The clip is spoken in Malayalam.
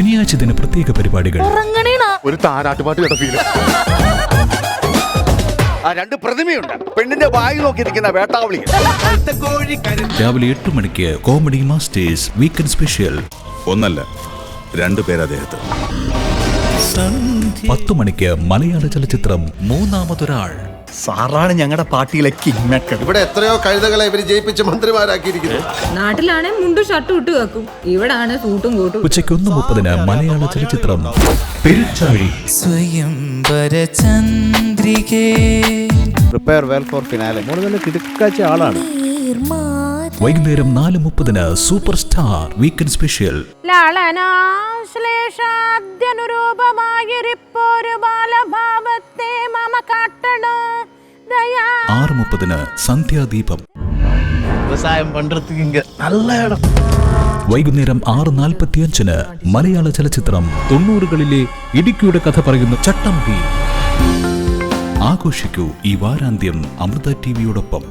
ശനിയാഴ്ച ദിന പ്രത്യേക പരിപാടികൾ. ഒരു താരാട്ടുപാട്ട് കേട്ട ഫീൽ ആ രണ്ട് പ്രതിമയുണ്ട്. പെണ്ണിന്റെ വായി നോക്കിയിരിക്കുന്ന വേട്ടാവളി. രാവിലെ എട്ട് മണിക്ക് കോമഡി മാസ്റ്റേഴ്സ് വീക്കെൻഡ് സ്പെഷ്യൽ ഒന്നല്ല രണ്ടു പേര് അദ്ദേഹത്തെ. പത്ത് മണിക്ക് മലയാള ചലച്ചിത്രം മൂന്നാമതൊരാൾ. സാറാണ് ഞങ്ങളുടെ പാർട്ടിയിലെ കിങ് മേക്കർ ഇവിടെ എത്രയോ കഴുതകളെ ഇവർ ജയിപ്പിച്ച് മന്ത്രിമാരാക്കിയിരിക്കുന്നു. നാട്ടിലാണെ മുണ്ടും ഷർട്ടും ഇട്ട് വെക്കും. ഇവിടാണ് സൂട്ടും കൂട്ടും. ഉച്ചയ്ക്ക് ഒന്ന് മുപ്പതിന് മലയാള ചലച്ചിത്രം Peruchazhi. Swayamvara Chandrike. Prepare well for finale ആളാണ്. വൈകുന്നേരം നാല് മുപ്പതിന് സൂപ്പർ സ്റ്റാർ വീക്കെൻഡ് സ്പെഷ്യൽ. ലാളനാശ്ലേഷാദ്യനുരൂപമായിരിപ്പോരു ആറ് മുപ്പതിന് സന്ധ്യാദീപം പണ്ടെടുത്ത് ഇങ്ങ നല്ല ഇടം. വൈകുന്നേരം ആറ് നാൽപ്പത്തിയഞ്ചിന് മലയാള ചലച്ചിത്രം തൊണ്ണൂറുകളിലെ ഇടുക്കിയുടെ കഥ പറയുന്ന ചട്ടമ്പി. ആഘോഷിക്കൂ ഈ വാരാന്ത്യം അമൃത ടിവിയോടൊപ്പം